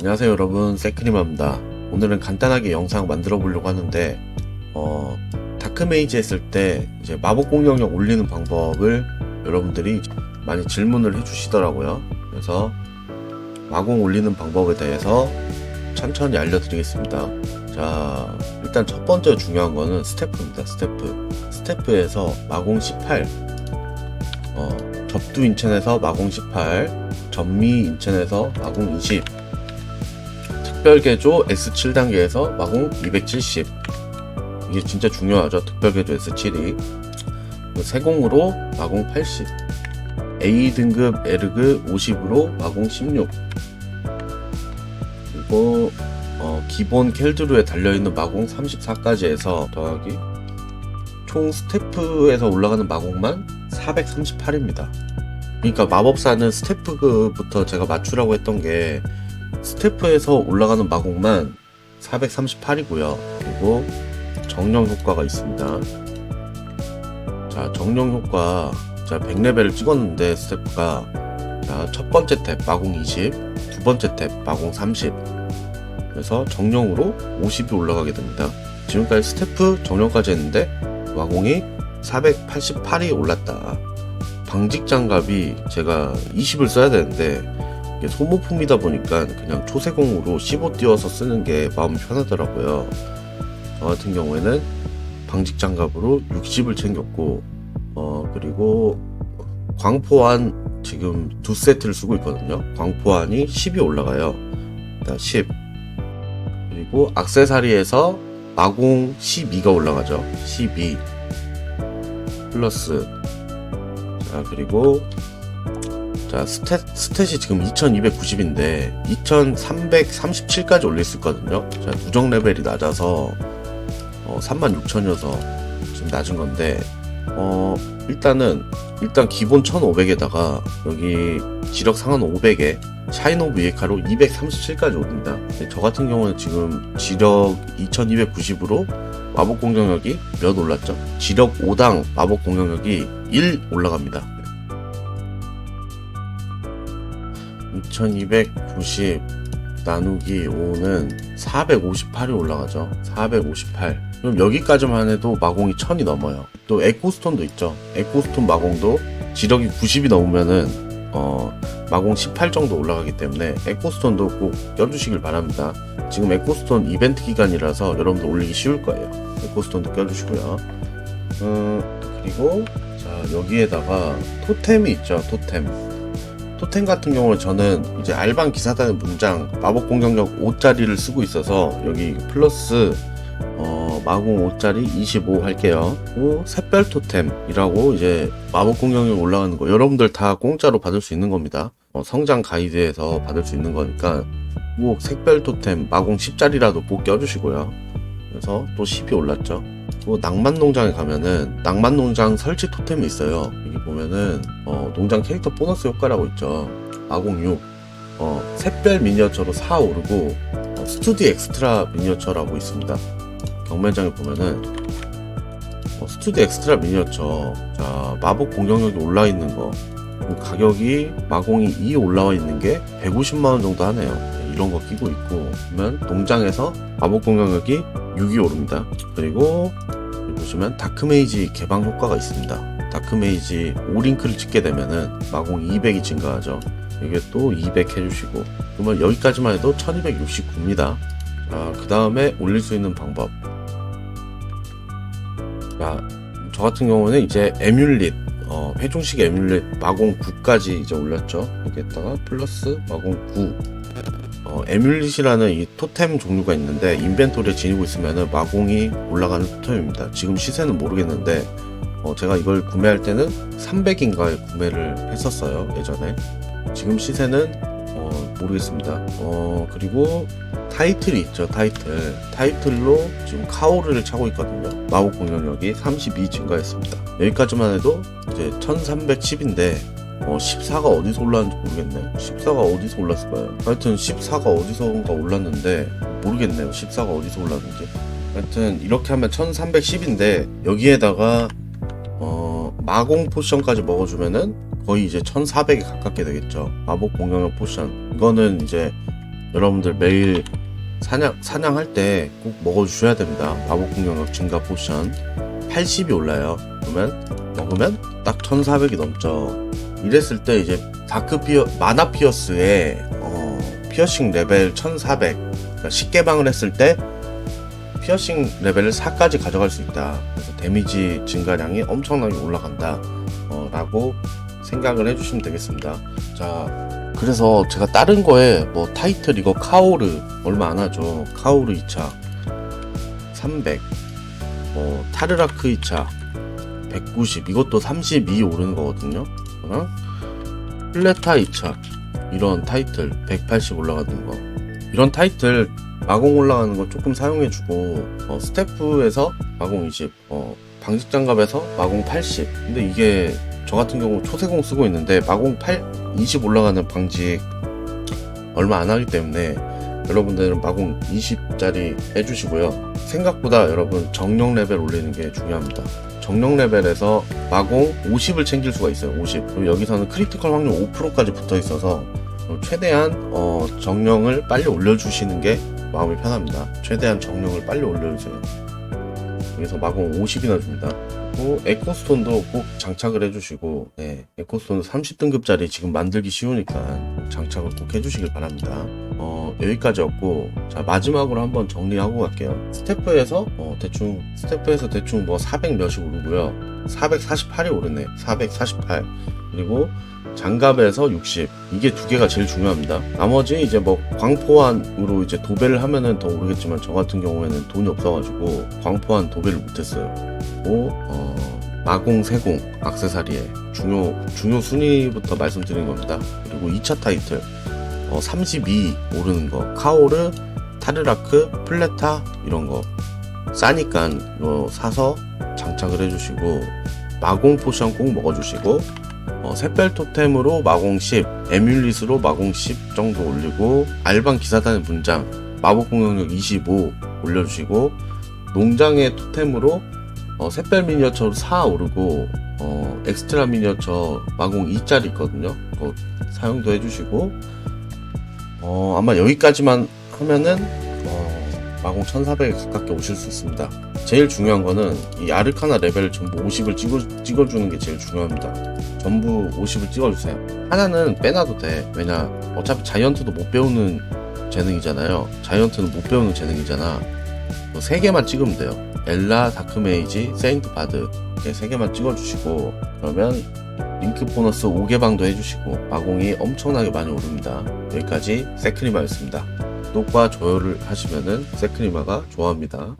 안녕하세요 여러분. 세크리마입니다. 오늘은 간단하게 영상 만들어 보려고 하는데 어 다크메이지 했을 때 이제 마법 공격력 올리는 방법을 여러분들이 많이 질문을 해주시더라고요. 그래서 마공 올리는 방법에 대해서 천천히 알려드리겠습니다. 자 일단 첫 번째 중요한 거는 스태프입니다 스태프. 스태프에서 마공 18 어, 접두 인첸에서 마공 18 전미 인첸에서 마공 20 특별개조 S7단계에서 마공 270 이게 진짜 중요하죠. 특별개조 S7이. 세공으로 마공 80 A등급 에르그 50으로 마공 16 그리고 어, 기본 켈드루에 달려있는 마공 34까지 해서 더하기 총 스태프에서 올라가는 마공만 438입니다. 그러니까 마법사는 스태프부터 제가 맞추라고 했던 게 스태프에서 올라가는 마공만 438이고요. 그리고 정령 효과가 있습니다. 자, 정령 효과. 자, 100레벨을 찍었는데 스태프가 자, 첫 번째 탭 마공 20, 두 번째 탭 마공 30. 그래서 정령으로 50이 올라가게 됩니다. 지금까지 스태프 정령까지 했는데 마공이 488이 올랐다. 방직 장갑이 제가 20을 써야 되는데 소모품이다 보니까 그냥 초세공으로 15 띄워서 쓰는 게 마음 편하더라고요. 저 같은 경우에는 방직 장갑으로 60을 챙겼고 어 그리고 광포환 지금 두 세트를 쓰고 있거든요. 광포환이 10이 올라가요. 일단 10 그리고 악세사리에서 마공 12가 올라가죠. 12 플러스 자 그리고 자 스탯 스탯이 지금 2290인데 2337까지 올릴 수 있거든요 자 누적 레벨이 낮아서 어, 36,000이어서 지금 낮은 건데 어 일단은 일단 기본 1500에다가 여기 지력 상한 500에 샤인 오브 예카로 237까지 올립니다 근데 저 같은 경우는 지금 지력 2290으로 마법 공격력이 몇 올랐죠? 지력 5당 마법 공격력이 1 올라갑니다. 2290 나누기 5는 458이 올라가죠. 458. 그럼 여기까지만 해도 마공이 1000이 넘어요. 또 에코스톤도 있죠. 에코스톤 마공도 지력이 90이 넘으면은 어 마공 18 정도 올라가기 때문에 에코스톤도 꼭 껴주시길 바랍니다. 지금 에코스톤 이벤트 기간이라서 여러분들 올리기 쉬울 거예요. 에코스톤도 껴주시고요. 어, 그리고 자 여기에다가 토템이 있죠. 토템. 토템 같은 경우는 저는 이제 알방 기사단의 문장 마법 공격력 5짜리를 쓰고 있어서 여기 플러스 어, 마공 5짜리 25 할게요. 그리고 샛별 토템이라고 이제 마법 공격력 올라가는 거 여러분들 다 공짜로 받을 수 있는 겁니다. 어, 성장 가이드에서 받을 수 있는 거니까 꼭 색별 토템 마공 10짜리라도 꼭 껴주시고요. 그래서 또 10이 올랐죠. 그리고 낭만 농장에 가면은 낭만 농장 설치 토템이 있어요. 여기 보면은 어, 농장 캐릭터 보너스 효과라고 있죠. 마공 6. 어, 샛별 미니어처로 4 오르고 어, 스투디 엑스트라 미니어처라고 있습니다. 경매장에 보면은 어, 스투디 엑스트라 미니어처 자 마법 공격력이 올라 있는 거 가격이 마공이 2 올라와 있는 게 150만원 정도 하네요 이런 거 끼고 있고 그러면 농장에서 마법 공격력이 6이 오릅니다. 그리고 보시면 다크메이지 개방 효과가 있습니다. 다크메이지 5링크를 찍게 되면은 마공 200이 증가하죠. 이게 또 200 해주시고 그러면 여기까지만 해도 1269입니다. 자, 그 다음에 올릴 수 있는 방법. 자, 저 같은 경우는 이제 에뮬릿 어, 회중식 에뮬릿 마공 9까지 이제 올렸죠. 여기에다가 플러스 마공 9. 어, 에뮬릿이라는 이 토템 종류가 있는데 인벤토리에 지니고 있으면 마공이 올라가는 토템입니다. 지금 시세는 모르겠는데 어, 제가 이걸 구매할 때는 300인가에 구매를 했었어요. 예전에. 지금 시세는 어, 모르겠습니다. 어, 그리고 타이틀이 있죠, 타이틀. 타이틀로 지금 카오르를 차고 있거든요. 마법 공격력이 32 증가했습니다. 여기까지만 해도 이제 1310인데, 어, 14가 어디서 올랐는지 모르겠네. 14가 어디서 올랐을까요? 하여튼 14가 어디서인가 올랐는데, 모르겠네요. 14가 어디서 올랐는지. 하여튼 이렇게 하면 1310인데, 여기에다가, 어, 마공 포션까지 먹어주면은 거의 이제 1400에 가깝게 되겠죠. 마법 공격력 포션. 이거는 이제 여러분들 매일 사냥, 사냥할 때 꼭 먹어주셔야 됩니다. 마법 공격력 증가 포션 80이 올라요. 그러면 먹으면 딱 1400이 넘죠. 이랬을 때 이제 다크 피어, 마나 피어스의 어, 피어싱 레벨 1400 그러니까 10개방을 했을 때 피어싱 레벨을 4까지 가져갈 수 있다. 그래서 데미지 증가량이 엄청나게 올라간다. 어, 라고 생각을 해주시면 되겠습니다. 자, 그래서 제가 다른 거에 뭐 타이틀 이거 카오르 얼마 안 하죠. 카오르 2차 300, 뭐 타르라크 2차 190 이것도 32 오르는 거거든요. 그러나 플레타 2차 이런 타이틀 180 올라가는 거. 이런 타이틀 마공 올라가는 거 조금 사용해주고 어, 스태프에서 마공 20 어, 방직 장갑에서 마공 80 근데 이게 저 같은 경우 초세공 쓰고 있는데 마공 8 20 올라가는 방직 얼마 안 하기 때문에 여러분들은 마공 20짜리 해주시고요 생각보다 여러분 정령 레벨 올리는 게 중요합니다 정령 레벨에서 마공 50을 챙길 수가 있어요 50 그리고 여기서는 크리티컬 확률 5%까지 붙어 있어서 최대한 어, 정령을 빨리 올려주시는 게 마음이 편합니다. 최대한 정령을 빨리 올려주세요. 그래서 마공 50이나 줍니다. 그리고 에코스톤도 꼭 장착을 해주시고, 네, 에코스톤 30등급짜리 지금 만들기 쉬우니까 장착을 꼭 해주시길 바랍니다. 어, 여기까지였고, 자, 마지막으로 한번 정리하고 갈게요. 스태프에서, 어, 대충, 스태프에서 대충 뭐 400 몇이 오르고요. 448이 오르네. 448. 그리고 장갑에서 60 이게 두 개가 제일 중요합니다. 나머지 이제 뭐 광포환으로 이제 도배를 하면은 더 오르겠지만 저 같은 경우에는 돈이 없어가지고 광포환 도배를 못했어요. 그리고 어, 마공 세공 악세사리에 중요 중요 순위부터 말씀드린 겁니다. 그리고 2차 타이틀 어, 32 오르는 거 카오르 타르라크 플레타 이런 거 싸니까 이거 사서 장착을 해주시고 마공 포션 꼭 먹어주시고 어, 샛별 토템으로 마공 10, 에뮬릿으로 마공 10 정도 올리고 알방 기사단의 문장 마법 공격력 25 올려주시고 농장의 토템으로 어, 샛별 미니어처로 4 오르고 어, 엑스트라 미니어처 마공 2짜리 있거든요. 그거 사용도 해주시고 어, 아마 여기까지만 하면은 어, 마공 1400에 가깝게 오실 수 있습니다. 제일 중요한 거는 이 아르카나 레벨 전부 50을 찍어, 찍어주는 게 제일 중요합니다. 전부 50을 찍어주세요. 하나는 빼놔도 돼. 왜냐, 어차피 자이언트도 못 배우는 재능이잖아요. 자이언트는 못 배우는 재능이잖아. 뭐세 개만 찍으면 돼요. 엘라, 다크메이지, 세인트 바드. 세 개만 찍어주시고, 그러면 링크 보너스 5개 방도 해주시고, 마공이 엄청나게 많이 오릅니다. 여기까지 세크리마였습니다. 구독과 좋아요를 하시면은 세크리마가 좋아합니다.